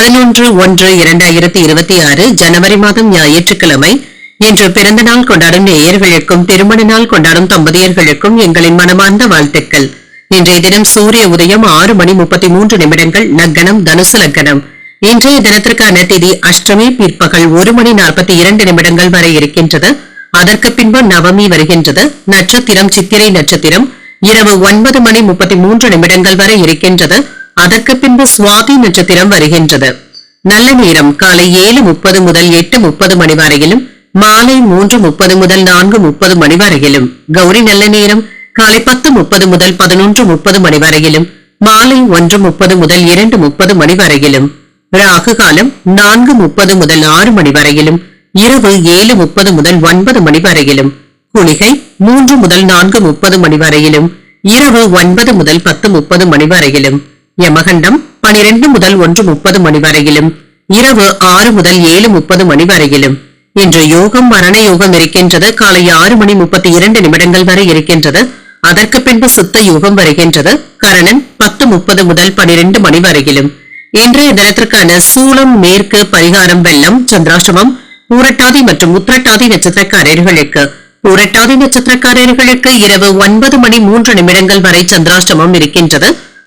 பதினொன்று ஒன்று இரண்டாயிரத்தி இருபத்தி ஆறு ஜனவரி மாதம் ஞாயிற்றுக்கிழமை. இன்று பிறந்த நாள் கொண்டாடும் நேயர்களுக்கும் திருமண நாள் கொண்டாடும் தம்பதியர்களுக்கும் எங்களின் மனமார்ந்த வாழ்த்துக்கள். இன்றைய தினம் சூரிய உதயம் ஆறு மணி முப்பத்தி மூன்று நிமிடங்கள் லக்கணம் தனுசு லக்கணம் இன்றைய தினத்திற்கான திதி அஷ்டமி பிற்பகல் ஒரு மணி நாற்பத்தி இரண்டு நிமிடங்கள் வரை இருக்கின்றது. அதற்கு பின்பு நவமி வருகின்றது. நட்சத்திரம் சித்திரை நட்சத்திரம் இரவு ஒன்பது மணி முப்பத்தி மூன்று நிமிடங்கள் வரை இருக்கின்றது. அதற்கு பின்பு சுவாதி நட்சத்திரம் வருகின்றது. நல்ல நேரம் காலை ஏழு முப்பது முதல் எட்டு முப்பது மணி வரையிலும் மாலை மூன்று முப்பது முதல் நான்கு முப்பது மணி வரையிலும். கௌரி நல்ல நேரம் காலை பத்து முப்பது முதல் பதினொன்று முப்பது மணி வரையிலும் மாலை ஒன்று முப்பது முதல் இரண்டு முப்பது மணி வரையிலும். ராகு காலம் நான்கு முப்பது முதல் ஆறு மணி வரையிலும் இரவு ஏழு முப்பது முதல் ஒன்பது மணி வரையிலும். குளிகை மூன்று முதல் நான்கு முப்பது மணி வரையிலும் இரவு ஒன்பது முதல் பத்து முப்பது மணி வரையிலும். யமகண்டம் பனிரெண்டு முதல் ஒன்று முப்பது மணி வரையிலும் இரவு ஆறு முதல் ஏழு முப்பது மணி வரையிலும். இன்று யோகம் மரண யோகம் இருக்கின்றது. காலை ஆறு மணி முப்பத்தி இரண்டு நிமிடங்கள் வரை இருக்கின்றது. அதற்கு பின்பு சித்த யோகம் வருகின்றது. கரணன் பத்து முப்பது முதல் பனிரெண்டு மணி வரையிலும். இன்றைய தினத்திற்கான சூளம் மேற்கு பரிகாரம் வெள்ளம் சந்திராசிரமம் பூரட்டாதி மற்றும் உத்திரட்டாதி நட்சத்திரக்காரர்களுக்கு. பூரட்டாதி நட்சத்திரக்காரர்களுக்கு இரவு ஒன்பது மணி மூன்று நிமிடங்கள் வரை சந்திராஷ்டமம் இருக்கின்றது.